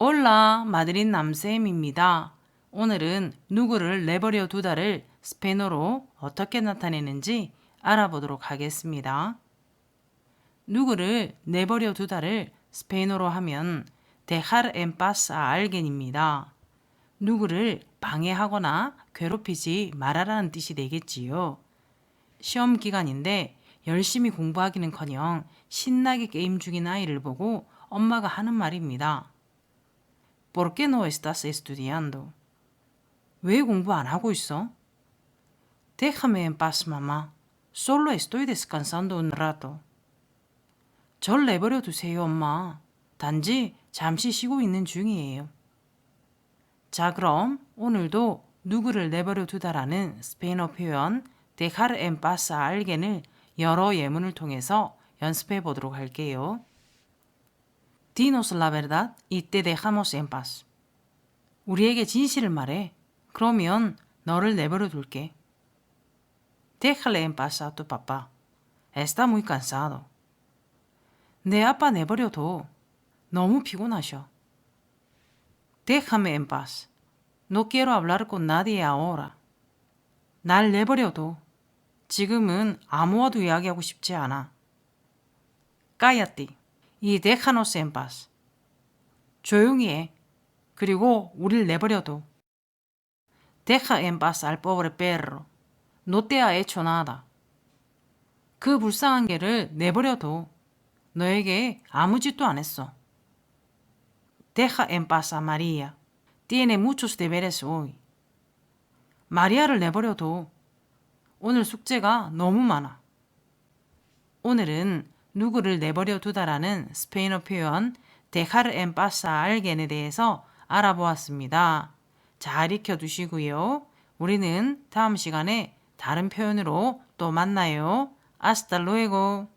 올라 마드린 남쌤입니다. 오늘은 누구를 내버려 두다를 스페인어로 어떻게 나타내는지 알아보도록 하겠습니다. 누구를 내버려 두다를 스페인어로 하면 dejar en paz a alguien입니다. 누구를 방해하거나 괴롭히지 말아라는 뜻이 되겠지요. 시험 기간인데 열심히 공부하기는커녕 신나게 게임 중인 아이를 보고 엄마가 하는 말입니다. ¿Por qué no estás estudiando? 왜 공부 안 하고 있어? Déjame en paz, mamá. Solo estoy descansando un rato. 절 내버려 두세요, 엄마. 단지 잠시 쉬고 있는 중이에요. 자, 그럼 오늘도 누구를 내버려 두다라는 스페인어 표현 dejar en paz a alguien을 여러 예문을 통해서 연습해 보도록 할게요. Dinos la verdad y te dejamos en paz. 우리에게 진실을 말해. 그러면 너를 내버려 둘게. Déjale en paz a tu papá. Está muy cansado. 내 아빠 내버려둬. 너무 피곤하셔. Déjame en paz. No quiero hablar con nadie ahora. 날 내버려둬. 지금은 아무와도 이야기하고 싶지 않아. Cállate déjanos en paz. 조용히 해. 그리고 우릴 내버려둬. Pobre perro. No te ha hecho nada. 그 불쌍한 개를 내버려둬. 너에게 아무 짓도 안 했어. Paz a María. Tiene muchos deberes hoy. 마리아를 내버려둬. 오늘 숙제가 너무 많아. 오늘은 누구를 내버려 두다라는 스페인어 표현 dejar en paz a alguien에 대해서 알아보았습니다. 잘 익혀 두시고요. 우리는 다음 시간에 다른 표현으로 또 만나요. Hasta luego.